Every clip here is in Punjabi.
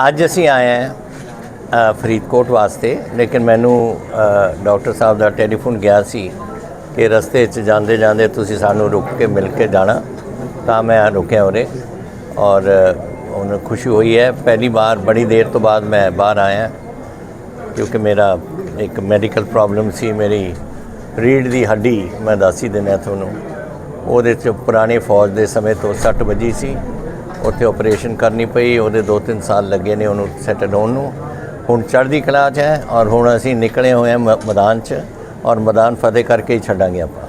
ਅੱਜ ਅਸੀਂ ਆਏ ਹਾਂ ਫਰੀਦਕੋਟ ਵਾਸਤੇ ਲੇਕਿਨ ਮੈਨੂੰ ਡਾਕਟਰ ਸਾਹਿਬ ਦਾ ਟੈਲੀਫੋਨ ਗਿਆ ਸੀ ਕਿ ਰਸਤੇ 'ਚ ਜਾਂਦੇ ਜਾਂਦੇ ਤੁਸੀਂ ਸਾਨੂੰ ਰੁਕ ਕੇ ਮਿਲ ਕੇ ਜਾਣਾ ਤਾਂ ਮੈਂ ਰੁਕਿਆ ਉਰੇ ਔਰ ਉਹਨੂੰ ਖੁਸ਼ੀ ਹੋਈ ਹੈ। ਪਹਿਲੀ ਵਾਰ ਬੜੀ ਦੇਰ ਤੋਂ ਬਾਅਦ ਮੈਂ ਬਾਹਰ ਆਇਆ ਕਿਉਂਕਿ ਮੇਰਾ ਇੱਕ ਮੈਡੀਕਲ ਪ੍ਰੋਬਲਮ ਸੀ ਮੇਰੀ ਰੀੜ ਦੀ ਹੱਡੀ ਮੈਂ ਦੱਸ ਹੀ ਦਿੰਦਾ ਤੁਹਾਨੂੰ। ਉਹਦੇ 'ਚ ਪੁਰਾਣੇ ਫੌਜ ਦੇ ਸਮੇਂ ਤੋਂ ਸੱਟ ਵੱਜੀ ਸੀ। ਉੱਥੇ ਆਪਰੇਸ਼ਨ ਕਰਨੀ ਪਈ, ਉਹਦੇ 2-3 ਸਾਲ ਲੱਗੇ ਨੇ ਉਹਨੂੰ ਸੈਟਲ ਹੋਣ ਨੂੰ। ਹੁਣ ਚੜ੍ਹਦੀ ਕਲਾ 'ਚ ਹੈ ਔਰ ਹੁਣ ਅਸੀਂ ਨਿਕਲੇ ਹੋਏ ਹਾਂ ਮ- ਮੈਦਾਨ 'ਚ ਔਰ ਮੈਦਾਨ ਫਤਿਹ ਕਰਕੇ ਹੀ ਛੱਡਾਂਗੇ ਆਪਾਂ।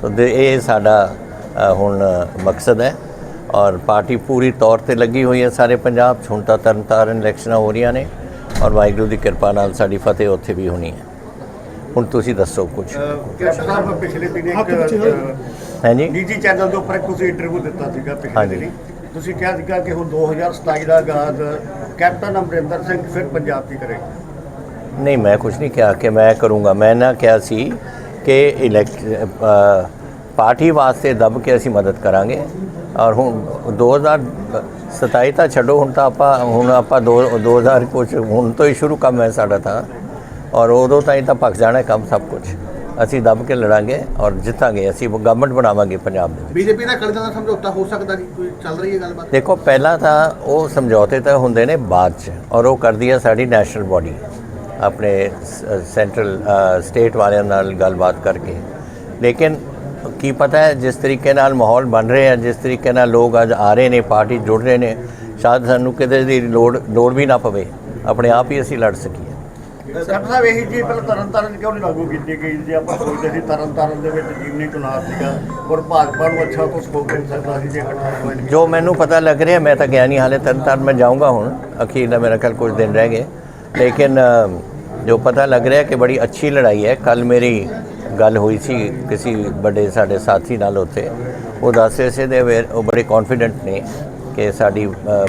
ਸੋ ਦੇ- ਇਹ ਸਾਡਾ ਹੁਣ ਮਕਸਦ ਹੈ ਔਰ ਪਾਰਟੀ ਪੂਰੀ ਤੌਰ ਤੇ ਲੱਗੀ ਹੋਈ ਹੈ ਸਾਰੇ ਪੰਜਾਬ 'ਚ। ਹੁਣ ਤਾਂ ਤਰਨਤਾਰਨ ਇਲੈਕਸ਼ਨਾਂ ਹੋ ਰਹੀਆਂ ਨੇ ਔਰ ਵਾਹਿਗੁਰੂ ਦੀ ਕਿਰਪਾ ਨਾਲ ਸਾਡੀ ਫਤਿਹ ਉੱਥੇ ਵੀ ਹੋਣੀ ਹੈ। ਹੁਣ ਤੁਸੀਂ ਦੱਸੋ ਕੁਝ ਕੈਪਟਨ ਸਾਹਿਬ ਪਿਛਲੇ ਦਿਨ ਇੱਕ ਹੈ ਜੀ ਨਿੱਜੀ ਚੈਨਲ ਦੇ ਉੱਪਰ ਇੱਕ ਤੁਸੀਂ ਇੰਟਰਵਿਊ ਦਿੱਤਾ ਸੀਗਾ ਪਿਛਲੇ ਹਾਂਜੀ। ਦਿਨੀ। ਤੁਸੀਂ ਕਿਹਾ ਸੀਗਾ ਕਿ ਹੁਣ 2027 ਦਾ ਆਗਾਜ਼ ਕੈਪਟਨ ਅਮਰਿੰਦਰ ਸਿੰਘ ਫਿਰ ਪੰਜਾਬ ਦੀ ਕਰੇਗਾ। ਨਹੀਂ ਮੈਂ ਕੁਝ ਨਹੀਂ ਕਿਹਾ ਕਿ ਮੈਂ ਕਰੂੰਗਾ। ਮੈਂ ਨਾ ਕਿਹਾ ਸੀ ਕਿ ਇਲੈਕਟ ਪਾਰਟੀ ਵਾਸਤੇ ਦਬ ਕੇ ਅਸੀਂ ਮਦਦ ਕਰਾਂਗੇ। ਔਰ ਹੁਣ 2027 ਤਾਂ ਛੱਡੋ ਹੁਣ ਤਾਂ ਆਪਾਂ ਹੁਣ ਆਪਾਂ ਦੋ 2000 ਕੁਝ ਹੁਣ ਤੋਂ ਹੀ ਸ਼ੁਰੂ ਕੰਮ ਹੈ ਸਾਡਾ ਤਾਂ। ਔਰ ਉਦੋਂ ਤਾਈਂ ਤਾਂ ਭੱਜ ਜਾਣਾ ਕੰਮ ਸਭ ਕੁਝ ਅਸੀਂ ਦਬ ਕੇ ਲੜਾਂਗੇ ਔਰ ਜਿੱਤਾਂਗੇ ਅਸੀਂ ਗਵਰਨਮੈਂਟ ਬਣਾਵਾਂਗੇ ਪੰਜਾਬ ਦੇ। ਬੀਜੇਪੀ ਦਾ ਦਲ ਦਾ ਸਮਝੌਤਾ ਹੋ ਸਕਦਾ ਜੀ? ਕੋਈ ਚੱਲ ਰਹੀ ਹੈ ਗੱਲਬਾਤ? ਦੇਖੋ ਪਹਿਲਾਂ ਤਾਂ ਉਹ ਸਮਝੌਤੇ ਤਾਂ ਹੁੰਦੇ ਨੇ ਬਾਅਦ ਚ ਔਰ ਉਹ ਕਰਦੀ ਹੈ ਸਾਡੀ ਨੈਸ਼ਨਲ ਬਾਡੀ ਆਪਣੇ ਸੈਂਟਰਲ ਸਟੇਟ ਵਾਲਿਆਂ ਨਾਲ ਗੱਲਬਾਤ ਕਰਕੇ। ਲੇਕਿਨ ਕੀ ਪਤਾ ਹੈ ਜਿਸ ਤਰੀਕੇ ਨਾਲ ਮਾਹੌਲ ਬਣ ਰਿਹਾ ਹੈ ਜਿਸ ਤਰੀਕੇ ਨਾਲ ਲੋਕ ਅੱਜ ਆ ਰਹੇ ਨੇ ਪਾਰਟੀ ਜੁੜ ਰਹੇ ਨੇ ਸ਼ਾਇਦ ਸਾਨੂੰ ਕਿਤੇ ਦੀ ਲੋੜ ਲੋੜ ਵੀ ਨਾ ਪਵੇ। ਆਪਣੇ ਆਪ ਹੀ ਅਸੀਂ ਲੜ ਸਕੀਏ। ਕੈਪਟਨ ਸਾਹਿਬ, ਇਹੀ ਜੀ ਪਹਿਲਾਂ ਤਰਨਤਾਰਨ ਕਿਉਂ ਨਹੀਂ ਲਾਗੂ ਕੀਤੀ ਗਈ? ਜੇ ਆਪਾਂ ਸੋਚਦੇ ਸੀ ਤਰਨਤਾਰਨ ਦੇ ਵਿੱਚ ਜੀਵਨੀ ਚੁਣਾਵ ਸੀਗਾ ਔਰ ਭਾਜਪਾ ਨੂੰ ਅੱਛਾ ਕੁਝ ਹੋ ਸਕਦਾ ਸੀ, ਜੇ ਜੋ ਮੈਨੂੰ ਪਤਾ ਲੱਗ ਰਿਹਾ, ਮੈਂ ਤਾਂ ਗਿਆ ਨਹੀਂ ਹਾਲੇ, ਤਰਨਤਾਰਨ ਮੈਂ ਜਾਊਂਗਾ ਹੁਣ। ਅਖੀਰ ਦਾ ਮੇਰਾ ਕੱਲ ਕੁਝ ਦਿਨ ਰਹਿ ਗਏ। ਲੇਕਿਨ ਜੋ ਪਤਾ ਲੱਗ ਰਿਹਾ ਕਿ ਬੜੀ ਅੱਛੀ ਲੜਾਈ ਹੈ ਕੱਲ ਮੇਰੀ ਗੱਲ ਹੋਈ ਸੀ ਕਿਸੇ ਵੱਡੇ ਸਾਡੇ ਸਾਥੀ ਨਾਲ ਉੱਥੇ। ਉਹ ਦੱਸ ਰਹੇ ਸੀ ਦੇ ਉਹ ਬੜੇ ਕੌਨਫੀਡੈਂਟ ਨੇ ਕਿ ਸਾਡੀ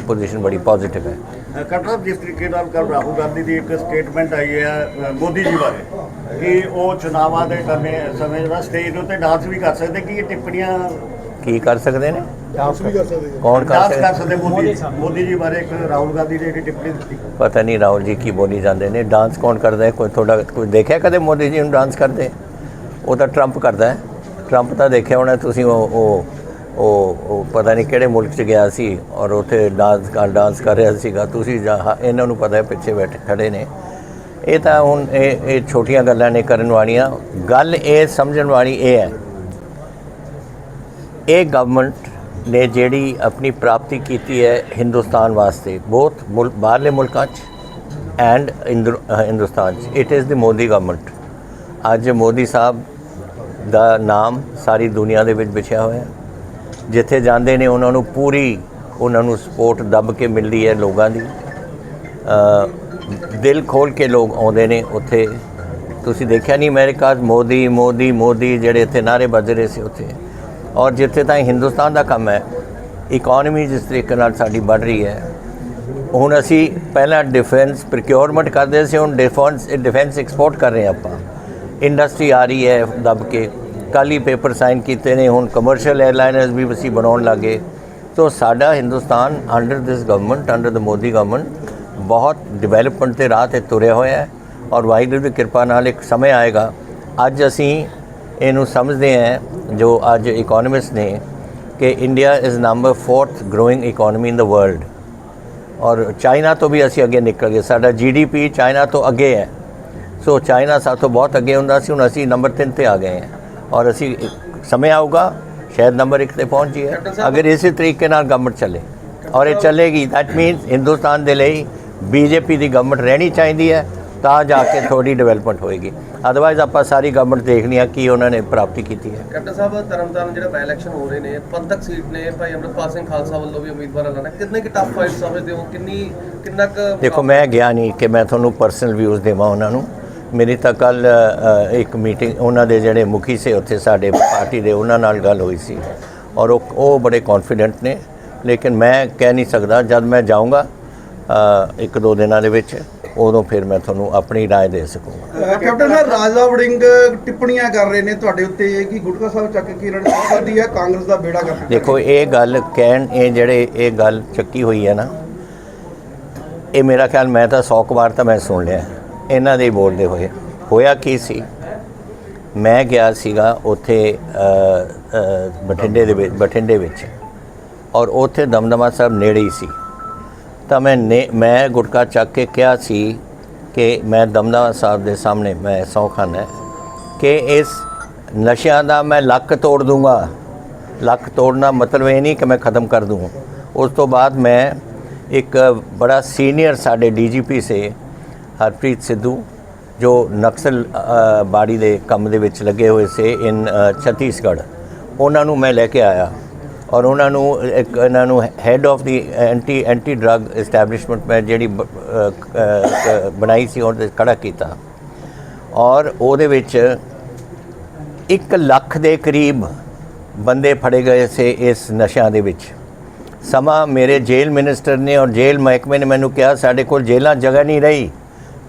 ਪੋਜੀਸ਼ਨ ਬੜੀ ਪੋਜ਼ਿਟਿਵ ਹੈ। ਸਾਹਿਬ ਜਿਸ ਤਰੀਕੇ ਨਾਲ ਕੱਲ ਰਾਹੁਲ ਗਾਂਧੀ ਦੀ ਇੱਕ ਸਟੇਟਮੈਂਟ ਆਈ ਹੈ ਮੋਦੀ ਜੀ ਬਾਰੇ ਕਿ ਉਹ ਚੁਣਾਵਾਂ ਦੇ ਕਰਨੇ ਸਮੇਂ ਜਿਹੜਾ ਸਟੇਜ ਉੱਤੇ ਡਾਂਸ ਵੀ ਕਰ ਸਕਦੇ ਕਿ ਇਹ ਟਿੱਪਣੀਆਂ ਕੀ ਕਰ ਸਕਦੇ ਨੇ? ਡਾਂਸ ਵੀ ਕਰ ਸਕਦੇ ਕੌਣ ਕਰ ਡਾਂਸ ਕਰ ਸਕਦੇ ਮੋਦੀ ਮੋਦੀ ਜੀ। ਬਾਰੇ ਇੱਕ ਰਾਹੁਲ ਗਾਂਧੀ ਨੇ ਜਿਹੜੀ ਟਿੱਪਣੀ ਦਿੱਤੀ। ਪਤਾ ਨਹੀਂ ਰਾਹੁਲ ਜੀ ਕੀ ਬੋਲੀ ਜਾਂਦੇ ਨੇ। ਡਾਂਸ ਕੌਣ ਕਰਦਾ ਹੈ? ਕੋਈ ਤੁਹਾਡਾ ਕੋਈ ਦੇਖਿਆ ਕਦੇ ਮੋਦੀ ਜੀ ਨੂੰ ਡਾਂਸ ਕਰਦੇ? ਉਹ ਤਾਂ ਟਰੰਪ ਕਰਦਾ ਹੈ। ਟਰੰਪ ਤਾਂ ਦੇਖਿਆ ਹੋਣਾ ਤੁਸੀਂ ਉਹ ਉਹ ਉਹ ਪਤਾ ਨਹੀਂ ਕਿਹੜੇ ਮੁਲਕ 'ਚ ਗਿਆ ਸੀ ਔਰ ਉੱਥੇ ਡਾਂਸ ਕਰ ਡਾਂਸ ਕਰ ਰਿਹਾ ਸੀਗਾ। ਤੁਸੀਂ ਜਾਂ- ਹਾਂ, ਇਹਨਾਂ ਨੂੰ ਪਤਾ ਹੈ ਪਿੱਛੇ ਬੈਠੇ ਖੜੇ ਨੇ। ਇਹ ਤਾਂ ਹੁਣ ਇਹ ਇਹ ਛੋਟੀਆਂ ਗੱਲਾਂ ਨੇ ਕਰਨ ਵਾਲੀਆਂ। ਗੱਲ ਇਹ ਸਮਝਣ ਵਾਲੀ ਇਹ ਹੈ। ਇਹ ਗਵਰਨਮੈਂਟ ਨੇ ਜਿਹੜੀ ਆਪਣੀ ਪ੍ਰਾਪਤੀ ਕੀਤੀ ਹੈ ਹਿੰਦੁਸਤਾਨ ਵਾਸਤੇ ਬਹੁਤ ਮੁਲਕ ਬਾਹਰਲੇ ਮੁਲਕਾਂ 'ਚ ਐਂਡ ਹਿੰਦੁਸਤਾਨ 'ਚ। It is the Modi government ਅੱਜ ਮੋਦੀ ਸਾਹਿਬ ਦਾ ਨਾਮ ਸਾਰੀ ਦੁਨੀਆ ਦੇ ਵਿੱਚ ਵਿਛਿਆ ਹੋਇਆ ਹੈ। ਜਿੱਥੇ ਜਾਂਦੇ ਨੇ, ਉਹਨਾਂ ਨੂੰ ਪੂਰੀ, ਉਹਨਾਂ ਨੂੰ ਸਪੋਰਟ ਦੱਬ ਕੇ ਮਿਲਦੀ ਹੈ ਲੋਕਾਂ ਦੀ। ਦਿਲ ਖੋਲ ਕੇ ਲੋਕ ਆਉਂਦੇ ਨੇ ਉੱਥੇ। ਤੁਸੀਂ ਦੇਖਿਆ ਨਹੀਂ, ਅਮਰੀਕਾ 'ਚ ਮੋਦੀ ਮੋਦੀ ਮੋਦੀ ਜਿਹੜੇ ਇੱਥੇ ਨਾਰੇ ਵੱਜ ਰਹੇ ਸੀ ਉੱਥੇ। ਔਰ ਜਿੱਥੇ ਤਾਂ ਹਿੰਦੁਸਤਾਨ ਦਾ ਕੰਮ ਹੈ ਇਕਨੋਮੀ ਜਿਸ ਤਰੀਕੇ ਨਾਲ ਸਾਡੀ ਵੱਧ ਰਹੀ ਹੈ। ਹੁਣ ਅਸੀਂ ਪਹਿਲਾਂ ਡਿਫੈਂਸ ਪ੍ਰੋਕਿਉਰਮੈਂਟ ਕਰਦੇ ਸੀ, ਹੁਣ ਡਿਫੈਂਸ ਡਿਫੈਂਸ ਐਕਸਪੋਰਟ ਕਰ ਰਹੇ ਹਾਂ ਆਪਾਂ। ਇੰਡਸਟਰੀ ਆ ਰਹੀ ਹੈ ਦੱਬ ਕੇ। ਕੱਲ੍ਹ ਹੀ ਪੇਪਰ ਸਾਈਨ ਕੀਤੇ ਨੇ, ਹੁਣ ਕਮਰਸ਼ੀਅਲ 에ਅਰਲਾਈਨਰਸ ਵੀ ਅਸੀਂ ਬਣਾਉਣ ਲੱਗੇ। ਸੋ ਸਾਡਾ Hindustan under this government under the Modi government ਬਹੁਤ ਡਿਵੈਲਪਮੈਂਟ ਦੇ ਰਾਹ ਤੇ ਤੁਰਿਆ ਹੋਇਆ ਹੈ ਔਰ ਵਾਹਿਗੁਰੂ ਦੀ ਕਿਰਪਾ ਨਾਲ ਇੱਕ ਸਮੇਂ ਆਏਗਾ। ਅੱਜ ਅਸੀਂ ਇਹਨੂੰ ਸਮਝਦੇ ਹਾਂ, ਜੋ ਅੱਜ ਇਕਨੋਮਿਸਟ ਨੇ ਕਿ India is number 4th growing economy in the world ਔਰ ਚਾਈਨਾ ਤੋਂ ਵੀ ਅਸੀਂ ਅੱਗੇ ਨਿਕਲ ਗਏ। ਸਾਡਾ ਜੀਡੀਪੀ ਚਾਈਨਾ ਤੋਂ ਅੱਗੇ ਹੈ। ਸੋ ਚਾਈਨਾ ਸਾਥੋਂ ਬਹੁਤ ਅੱਗੇ ਹੁੰਦਾ ਸੀ, ਹੁਣ ਅਸੀਂ ਨੰਬਰ 3 ਤੇ ਆ ਗਏ ਹਾਂ। ਔਰ ਅਸੀਂ ਸਮੇਂ ਆਊਗਾ ਸ਼ਾਇਦ ਨੰਬਰ 1 ਤੇ ਪਹੁੰਚ ਜਾਈਏ। ਅਗਰ ਇਸੇ ਤਰੀਕੇ ਨਾਲ ਗਵਰਨਮੈਂਟ ਚੱਲੇ ਔਰ ਇਹ ਚੱਲੇਗੀ ਦੈਟ ਮੀਨਸ ਹਿੰਦੁਸਤਾਨ ਦੇ ਲਈ ਬੀਜੇਪੀ ਦੀ ਗਵਰਨਮੈਂਟ ਰਹਿਣੀ ਚਾਹੀਦੀ ਹੈ ਤਾਂ ਜਾ ਕੇ ਥੋੜੀ ਡਿਵੈਲਪਮੈਂਟ ਹੋਏਗੀ। ਅਦਰਵਾਈਜ਼ ਆਪਾਂ ਸਾਰੀ ਗਵਰਨਮੈਂਟ ਦੇਖਣੀ ਆ ਕੀ ਉਹਨਾਂ ਨੇ ਪ੍ਰਾਪਤੀ ਕੀਤੀ ਹੈ। ਕੈਪਟਨ ਸਾਹਿਬ ਤਰਨਤਾਰਨ ਜਿਹੜਾ ਬਾਈ ਇਲੈਕਸ਼ਨ ਹੋ ਰਹੇ ਨੇ ਪੰਥਕ ਸੀਟ ਨੇ ਭਾਈ ਅਮਰਪਾਲ ਸਿੰਘ ਖਾਲਸਾ ਵੱਲੋਂ ਵੀ ਉਮੀਦਵਾਰ ਐਲਾਨਾ ਕਿੰਨੇ ਕਿ ਟਫ ਫਾਈਟ ਸਮਝਦੇ ਹੋ? ਕਿੰਨੀ ਕਿੰਨਾ ਕੁ ਦੇਖੋ ਮੈਂ ਗਿਆ ਨਹੀਂ ਕਿ ਮੈਂ ਤੁਹਾਨੂੰ ਪਰਸਨਲ ਵਿਊਜ਼ ਦੇਵਾਂ ਉਹਨਾਂ ਨੂੰ। ਮੇਰੀ ਤਾਂ ਕੱਲ ਇੱਕ ਮੀਟਿੰਗ ਉਹਨਾਂ ਦੇ ਜਿਹੜੇ ਮੁਖੀ ਸੇ ਉੱਥੇ ਸਾਡੇ ਪਾਰਟੀ ਦੇ ਉਹਨਾਂ ਨਾਲ ਗੱਲ ਹੋਈ ਸੀ ਔਰ ਉਹ ਉਹ ਬੜੇ ਕੌਨਫੀਡੈਂਟ ਨੇ ਲੇਕਿਨ ਮੈਂ ਕਹਿ ਨਹੀਂ ਸਕਦਾ ਜਦ ਮੈਂ ਜਾਊਂਗਾ ਅ, ਇੱਕ ਦੋ ਦਿਨਾਂ ਦੇ ਵਿੱਚ ਉਦੋਂ ਫਿਰ ਮੈਂ ਤੁਹਾਨੂੰ ਆਪਣੀ رائے ਦੇ ਸਕੂੰਗਾ ਕੈਪਟਨ ਸਾਹਿਬ ਰਾਜਾ ਵੜਿੰਗ ਟਿੱਪਣੀਆਂ ਕਰ ਰਹੇ ਨੇ ਤੁਹਾਡੇ ਉੱਤੇ ਕਿ ਗੁਟਕਾ ਸਾਹਿਬ ਚੱਕ ਕੇ ਇਹਨਾਂ ਨੇ ਕਰਦੀ ਹੈ ਕਾਂਗਰਸ ਦਾ ਬੇੜਾ ਕਰ ਦੇਖੋ ਇਹ ਗੱਲ ਕਹਿਣ ਇਹ ਜਿਹੜੇ ਇਹ ਗੱਲ ਚੱਕੀ ਹੋਈ ਹੈ ਨਾ ਇਹ ਮੇਰਾ ਖਿਆਲ ਮੈਂ ਤਾਂ 100 ਕੁ ਵਾਰ ਤਾਂ ਮੈਂ ਸੁਣ ਲਿਆ ਇਹਨਾਂ ਦੇ ਬੋਲਦੇ ਹੋਏ। ਹੋਇਆ ਕੀ ਸੀ? ਮੈਂ ਗਿਆ ਸੀਗਾ ਉੱਥੇ ਬਠਿੰਡੇ ਦੇ ਵਿੱਚ ਬਠਿੰਡੇ ਵਿੱਚ। ਔਰ ਉੱਥੇ ਦਮਦਮਾ ਸਾਹਿਬ ਨੇੜੇ ਹੀ ਸੀ। ਤਾਂ ਮੈਂ ਨੇ ਮੈਂ ਗੁਟਕਾ ਚੱਕ ਕੇ ਕਿਹਾ ਸੀ ਕਿ ਮੈਂ ਦਮਦਮਾ ਸਾਹਿਬ ਦੇ ਸਾਹਮਣੇ ਮੈਂ ਸਹੁੰ ਖਾਨਾ ਹੈ ਕਿ ਇਸ ਨਸ਼ਿਆਂ ਦਾ ਮੈਂ ਲੱਕ ਤੋੜ ਦੂੰਗਾ। ਲੱਕ ਤੋੜਨਾ ਮਤਲਬ ਇਹ ਨਹੀਂ ਕਿ ਮੈਂ ਖਤਮ ਕਰ ਦੂੰ। ਉਸ ਤੋਂ ਬਾਅਦ ਮੈਂ ਇੱਕ ਬੜਾ ਸੀਨੀਅਰ ਸਾਡੇ ਡੀਜੀਪੀ ਸੇ ਹਰਪ੍ਰੀਤ ਸਿੱਧੂ, ਜੋ ਨਕਸਲ ਬਾੜੀ ਦੇ ਕੰਮ ਦੇ ਵਿੱਚ ਲੱਗੇ ਹੋਏ ਸੇ ਇਨ ਛੱਤੀਸਗੜ੍ਹ, ਉਹਨਾਂ ਨੂੰ ਮੈਂ ਲੈ ਕੇ ਆਇਆ ਔਰ ਉਹਨਾਂ ਨੂੰ, ਇੱਕ ਇਹਨਾਂ ਨੂੰ head of the anti anti drug establishment ਮੈਂ ਜਿਹੜੀ ਬਣਾਈ ਸੀ ਉਹਦੇ ਖੜਾ ਕੀਤਾ ਔਰ ਉਹਦੇ ਵਿੱਚ 1 ਲੱਖ ਦੇ ਕਰੀਬ ਬੰਦੇ ਫੜੇ ਗਏ ਸੇ ਇਸ ਨਸ਼ਿਆਂ ਦੇ ਵਿੱਚ। ਸਮਾਂ ਮੇਰੇ ਜੇਲ੍ਹ ਮਿਨਿਸਟਰ ਨੇ ਔਰ ਜੇਲ੍ਹ ਮਹਿਕਮੇ ਨੇ ਮੈਨੂੰ ਕਿਹਾ, ਸਾਡੇ ਕੋਲ ਜੇਲ੍ਹਾਂ ਜਗ੍ਹਾ ਨਹੀਂ ਰਹੀ।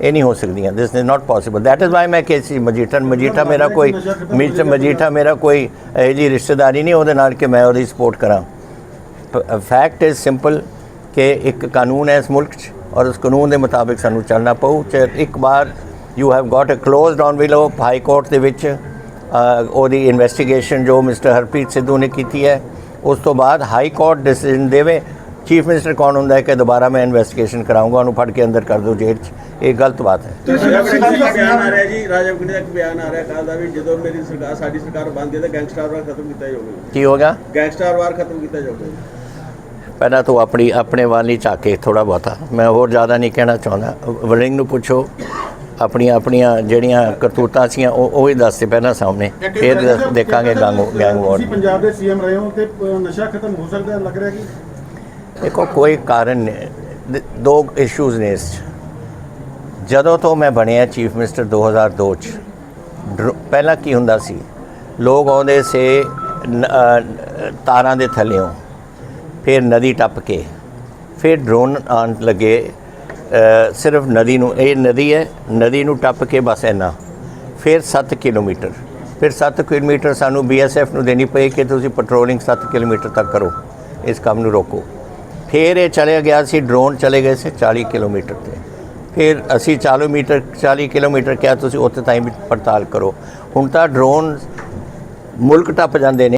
ਇਹ ਨਹੀਂ ਹੋ ਸਕਦੀਆਂ। This is not possible that is why ਮੈਂ ਕੇਸੀ ਮਜੀਠਾ ਮਜੀਠਾ ਮੇਰਾ ਕੋਈ ਮੀਟ ਮਜੀਠਾ ਮੇਰਾ ਕੋਈ ਇਹ ਜੀ ਰਿਸ਼ਤੇਦਾਰੀ ਨਹੀਂ ਉਹਦੇ ਨਾਲ ਕਿ ਮੈਂ ਉਹਦੀ ਸਪੋਰਟ ਕਰਾਂ। ਫੈਕਟ ਇਜ਼ ਸਿੰਪਲ ਕਿ ਇੱਕ ਕਾਨੂੰਨ ਹੈ ਇਸ ਮੁਲਕ 'ਚ ਔਰ ਉਸ ਕਾਨੂੰਨ ਦੇ ਮੁਤਾਬਿਕ ਸਾਨੂੰ ਚੱਲਣਾ ਪਊ। ਚਾਹੇ ਇੱਕ ਵਾਰ you have got a closed envelope high court ਦੇ ਵਿੱਚ ਉਹਦੀ ਇਨਵੈਸਟੀਗੇਸ਼ਨ ਜੋ ਮਿਸਟਰ ਹਰਪ੍ਰੀਤ ਸਿੱਧੂ ਨੇ ਕੀਤੀ ਹੈ ਉਸ ਤੋਂ ਬਾਅਦ ਹਾਈ ਕੋਰਟ ਡਿਸੀਜਨ ਦੇਵੇ ਚੀਫ ਮਿਨਿਸਟਰ ਕੌਣ ਹੁੰਦਾ ਹੈ ਕਿ ਦੁਬਾਰਾ ਮੈਂ ਇਨਵੈਸਟੀਗੇਸ਼ਨ ਕਰਾਉਂਗਾ ਉਹਨੂੰ ਫੜ ਕੇ ਅੰਦਰ ਕਰ ਦਿਓ ਜੇਲ੍ਹ 'ਚ? ਇਹ ਗਲਤ ਬਾਤ ਹੈ। ਰਾਜਾ ਦਾ ਬਿਆਨ ਆ ਰਿਹਾ ਜੀ ਰਾਜਾ ਵੜਿੰਗ ਦਾ ਇੱਕ ਬਿਆਨ ਆ ਰਿਹਾ ਕੱਲ ਦਾ ਵੀ ਜਦੋਂ ਮੇਰੀ ਸਰਕਾਰ ਸਾਡੀ ਸਰਕਾਰ ਬਣਦੀ ਹੈ ਤਾਂ ਗੈਂਗਸਟਰ ਵਾਰ ਖਤਮ ਕੀਤਾ ਜਾਊਗਾ। ਕੀ ਹੋਗਾ ਗੈਂਗਸਟਰ ਵਾਰ ਖਤਮ ਕੀਤਾ ਜਾਊਗਾ। ਪਹਿਲਾਂ ਤੂੰ ਆਪਣੀ ਆਪਣੇ ਵੱਲ ਹੀ ਝਾਕ ਕੇ ਥੋੜਾ ਬਹੁਤਾ। ਮੈਂ ਹੋਰ ਜ਼ਿਆਦਾ ਨਹੀਂ ਕਹਿਣਾ ਚਾਹੁੰਦਾ। ਵਰਿੰਗ ਨੂੰ ਪੁੱਛੋ ਆਪਣੀਆਂ ਆਪਣੀਆਂ ਜਿਹੜੀਆਂ ਕਰਤੂਤਾਂ ਸੀਆਂ ਉਹ ਉਹ ਹੀ ਦੱਸਦੇ ਪਹਿਲਾਂ ਸਾਹਮਣੇ। ਫਿਰ ਦੇਖਾਂਗੇ ਗੈਂਗ ਗੈਂਗ ਵਾਰ। ਤੁਸੀਂ ਪੰਜਾਬ ਦੇ ਸੀਐਮ ਰਹੇ ਹੋ ਤੇ ਨਸ਼ਾ ਖਤਮ ਹੋ ਸਕਦਾ? ਲੱਗ ਰਿਹਾ ਕਿ? ਦੇਖੋ, ਕੋਈ ਕਾਰਨ ਨਹੀਂ। ਦੋ ਇਸ਼ੂਜ਼ ਨੇ ਇਸ 'ਚ। ਜਦੋਂ ਤੋਂ ਮੈਂ ਬਣਿਆ ਚੀਫ ਮਿਨਿਸਟਰ 2002 ਚ, ਡਰੋ- ਪਹਿਲਾਂ ਕੀ ਹੁੰਦਾ ਸੀ? ਲੋਕ ਆਉਂਦੇ ਸੇ ਤਾਰਾਂ ਦੇ ਥੱਲਿਓਂ, ਫਿਰ ਨਦੀ ਟੱਪ ਕੇ, ਫਿਰ ਡਰੋਨ ਆਉਣ ਲੱਗੇ ਸਿਰਫ ਨਦੀ ਨੂੰ, ਇਹ ਨਦੀ ਹੈ, ਨਦੀ ਨੂੰ ਟੱਪ ਕੇ ਬਸ ਇੰਨਾ। ਫਿਰ 7 ਕਿਲੋਮੀਟਰ। ਫਿਰ 7 ਕਿਲੋਮੀਟਰ ਸਾਨੂੰ ਬੀਐਸਐਫ ਨੂੰ ਦੇਣੀ ਪਈ ਕਿ ਤੁਸੀਂ ਪੈਟਰੋਲਿੰਗ 7 ਕਿਲੋਮੀਟਰ ਤੱਕ ਕਰੋ। ਇਸ ਕੰਮ ਨੂੰ ਰੋਕੋ। ਫਿਰ ਇਹ ਚਲੇ ਗਿਆ ਸੀ ਡਰੋਨ ਚਲੇ ਗਏ ਸੀ 40 ਕਿਲੋਮੀਟਰ ਤੇ। ਫਿਰ ਅਸੀਂ 40 ਮੀਟਰ 40 ਕਿਲੋਮੀਟਰ ਕਿਹਾ ਤੁਸੀਂ ਉੱਥੇ ਤਾਈਂ ਵੀ ਪੜਤਾਲ ਕਰੋ। ਹੁਣ ਤਾਂ ਡਰੋਨ ਮੁਲਕ ਟੱਪ ਜਾਂਦੇ ਨੇ।